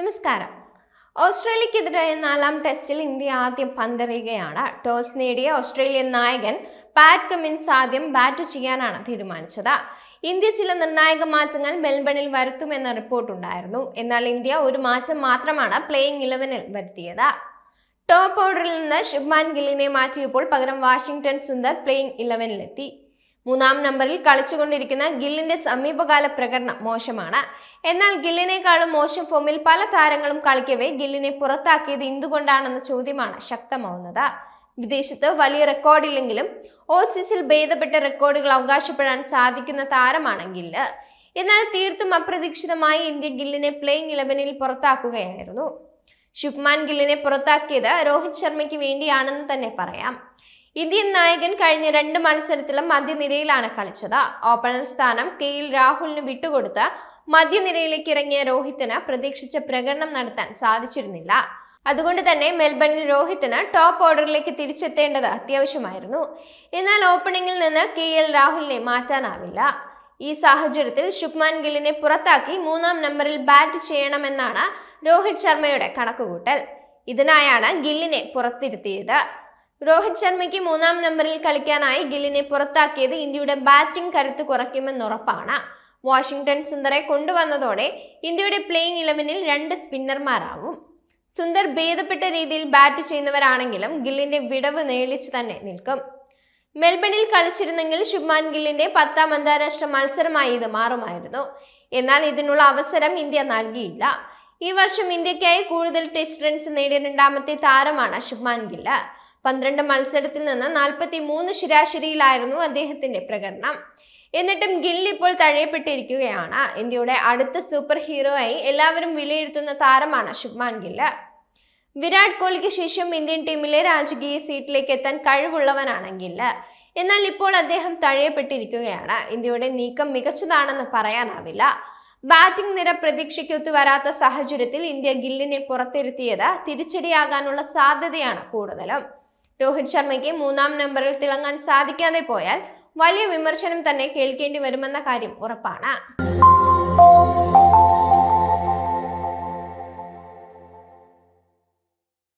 നമസ്കാരം. ഓസ്ട്രേലിയക്കെതിരായ നാലാം ടെസ്റ്റിൽ ഇന്ത്യ ആദ്യം പന്തെറിയുകയാണ്. ടോസ് നേടിയ ഓസ്ട്രേലിയൻ നായകൻ പാറ്റ് കമ്മിൻസ് ആദ്യം ബാറ്റ് ചെയ്യാനാണ് തീരുമാനിച്ചത്. ഇന്ത്യ ചില നിർണായക മാറ്റങ്ങൾ മെൽബണിൽ വരുത്തുമെന്ന റിപ്പോർട്ടുണ്ടായിരുന്നു എന്നാൽ ഇന്ത്യ ഒരു മാറ്റം മാത്രമാണ് പ്ലേയിങ് ഇലവനിൽ വരുത്തിയത്. ടോപ്പ് ഓർഡറിൽ നിന്ന് ശുഭ്മാൻ ഗില്ലിനെ മാറ്റിയപ്പോൾ പകരം വാഷിംഗ്ടൺ സുന്ദർ പ്ലേയിങ് ഇലവനിലെത്തി മൂന്നാം നമ്പറിൽ കളിച്ചുകൊണ്ടിരിക്കുന്ന ഗില്ലിന്റെ സമീപകാല പ്രകടനം മോശമാണ്. എന്നാൽ ഗില്ലിനേക്കാളും മോശം ഫോമിൽ പല താരങ്ങളും കളിക്കവേ ഗില്ലിനെ പുറത്താക്കിയത് എന്തുകൊണ്ടാണെന്ന ചോദ്യമാണ് ശക്തമാവുന്നത്. വിദേശത്ത് വലിയ റെക്കോർഡില്ലെങ്കിലും ഓസീസിൽ ഭേദപ്പെട്ട റെക്കോർഡുകൾ അവകാശപ്പെടാൻ സാധിക്കുന്ന താരമാണ് ഗില്ല്. എന്നാൽ തീർത്തും അപ്രതീക്ഷിതമായി ഇന്ത്യ ഗില്ലിനെ പ്ലേയിങ് ഇലവനിൽ പുറത്താക്കുകയായിരുന്നു. ശുഭ്മാൻ ഗില്ലിനെ പുറത്താക്കിയത് രോഹിത് ശർമ്മയ്ക്ക് വേണ്ടിയാണെന്ന് തന്നെ പറയാം. ഇന്ത്യൻ നായകൻ കഴിഞ്ഞ രണ്ട് മത്സരത്തിലും മധ്യനിരയിലാണ് കളിച്ചത്. ഓപ്പണർ സ്ഥാനം കെ എൽ രാഹുലിന് വിട്ടുകൊടുത്ത് മധ്യനിരയിലേക്ക് ഇറങ്ങിയ രോഹിത്തിന് പ്രതീക്ഷിച്ച പ്രകടനം നടത്താൻ സാധിച്ചിരുന്നില്ല. അതുകൊണ്ട് തന്നെ മെൽബണിൽ രോഹിത്തിന് ടോപ്പ് ഓർഡറിലേക്ക് തിരിച്ചെത്തേണ്ടത് അത്യാവശ്യമായിരുന്നു. എന്നാൽ ഓപ്പണിംഗിൽ നിന്ന് കെ എൽ രാഹുലിനെ മാറ്റാനാവില്ല. ഈ സാഹചര്യത്തിൽ ശുഭ്മാൻ ഗില്ലിനെ പുറത്താക്കി മൂന്നാം നമ്പറിൽ ബാറ്റ് ചെയ്യണമെന്നാണ് രോഹിത് ശർമ്മയുടെ കണക്കുകൂട്ടൽ. ഇതിനായാണ് ഗില്ലിനെ പുറത്തിരുത്തിയത്. രോഹിത് ശർമ്മയ്ക്ക് മൂന്നാം നമ്പറിൽ കളിക്കാനായി ഗില്ലിനെ പുറത്താക്കിയത് ഇന്ത്യയുടെ ബാറ്റിംഗ് കരുത്ത് കുറയ്ക്കുമെന്നുറപ്പാണ് വാഷിംഗ്ടൺ സുന്ദറെ കൊണ്ടുവന്നതോടെ ഇന്ത്യയുടെ പ്ലേയിങ് ഇലവനിൽ രണ്ട് സ്പിന്നർമാരാവും സുന്ദർ ഭേദപ്പെട്ട രീതിയിൽ ബാറ്റ് ചെയ്യുന്നവരാണെങ്കിലും ഗില്ലിന്റെ വിടവ് നേളിച്ചു തന്നെ നിൽക്കും. മെൽബണിൽ കളിച്ചിരുന്നെങ്കിൽ ശുഭ്മാൻ ഗില്ലിന്റെ പത്താം അന്താരാഷ്ട്ര മത്സരമായി ഇത് മാറുമായിരുന്നു. എന്നാൽ ഇതിനുള്ള അവസരം ഇന്ത്യ നൽകിയില്ല. ഈ വർഷം ഇന്ത്യക്കായി കൂടുതൽ ടെസ്റ്റ് റൺസ് നേടിയ രണ്ടാമത്തെ താരമാണ് ശുഭ്മാൻ ഗില്ല്. പന്ത്രണ്ട് മത്സരത്തിൽ നിന്ന് നാൽപ്പത്തി മൂന്ന് ശരാശരിയിലായിരുന്നു അദ്ദേഹത്തിന്റെ പ്രകടനം. എന്നിട്ടും ഗിൽ ഇപ്പോൾ തഴയപ്പെട്ടിരിക്കുകയാണ്. ഇന്ത്യയുടെ അടുത്ത സൂപ്പർ ഹീറോയായി എല്ലാവരും വിലയിരുത്തുന്ന താരമാണ് ശുഭ്മാൻ ഗില്ല് വിരാട് കോഹ്ലിക്ക് ശേഷം ഇന്ത്യൻ ടീമിലെ രാജകീയ സീറ്റിലേക്ക് എത്താൻ കഴിവുള്ളവനാണ് ഗില്ല് എന്നാൽ ഇപ്പോൾ അദ്ദേഹം തഴയപ്പെട്ടിരിക്കുകയാണ്. ഇന്ത്യയുടെ നീക്കം മികച്ചതാണെന്ന് പറയാനാവില്ല. ബാറ്റിംഗ് നിര പ്രതീക്ഷയ്ക്കൊത്തു വരാത്ത സാഹചര്യത്തിൽ ഇന്ത്യ ഗില്ലിനെ പുറത്തിരുത്തിയത് തിരിച്ചടിയാകാനുള്ള സാധ്യതയാണ് കൂടുതലും. രോഹിത് ശർമ്മയ്ക്ക് മൂന്നാം നമ്പറിൽ തിളങ്ങാൻ സാധിക്കാതെ പോയാൽ വലിയ വിമർശനം തന്നെ കേൾക്കേണ്ടി വരുമെന്ന കാര്യം ഉറപ്പാണ്.